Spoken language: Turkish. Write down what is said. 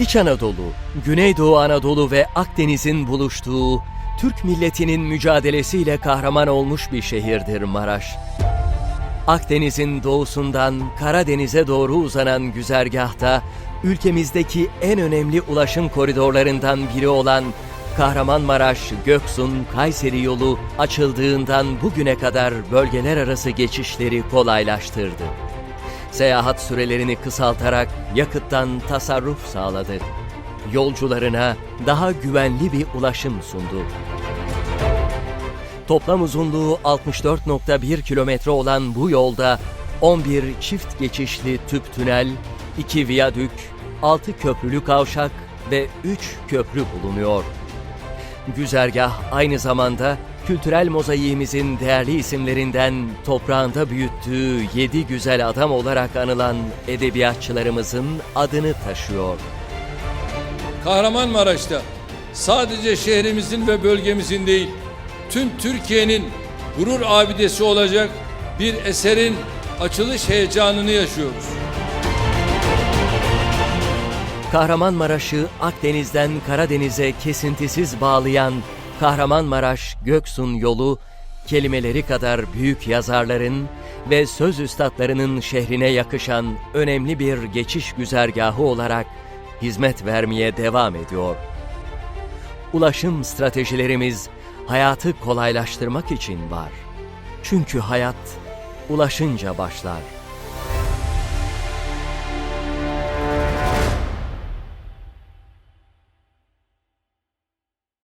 İç Anadolu, Güneydoğu Anadolu ve Akdeniz'in buluştuğu, Türk milletinin mücadelesiyle kahraman olmuş bir şehirdir Maraş. Akdeniz'in doğusundan Karadeniz'e doğru uzanan güzergahta ülkemizdeki en önemli ulaşım koridorlarından biri olan Kahramanmaraş-Göksun-Kayseri yolu açıldığından bugüne kadar bölgeler arası geçişleri kolaylaştırdı. Seyahat sürelerini kısaltarak yakıttan tasarruf sağladı. Yolcularına daha güvenli bir ulaşım sundu. Toplam uzunluğu 64.1 kilometre olan bu yolda 11 çift geçişli tüp tünel, 2 viyadük, 6 köprülü kavşak ve 3 köprü bulunuyor. Güzergah aynı zamanda kültürel mozaiğimizin değerli isimlerinden toprağında büyüttüğü yedi güzel adam olarak anılan edebiyatçılarımızın adını taşıyor. Kahramanmaraş'ta sadece şehrimizin ve bölgemizin değil, tüm Türkiye'nin gurur abidesi olacak bir eserin açılış heyecanını yaşıyoruz. Kahramanmaraş'ı Akdeniz'den Karadeniz'e kesintisiz bağlayan Kahramanmaraş-Göksun yolu, kelimeleri kadar büyük yazarların ve söz üstadlarının şehrine yakışan önemli bir geçiş güzergahı olarak hizmet vermeye devam ediyor. Ulaşım stratejilerimiz hayatı kolaylaştırmak için var. Çünkü hayat ulaşınca başlar.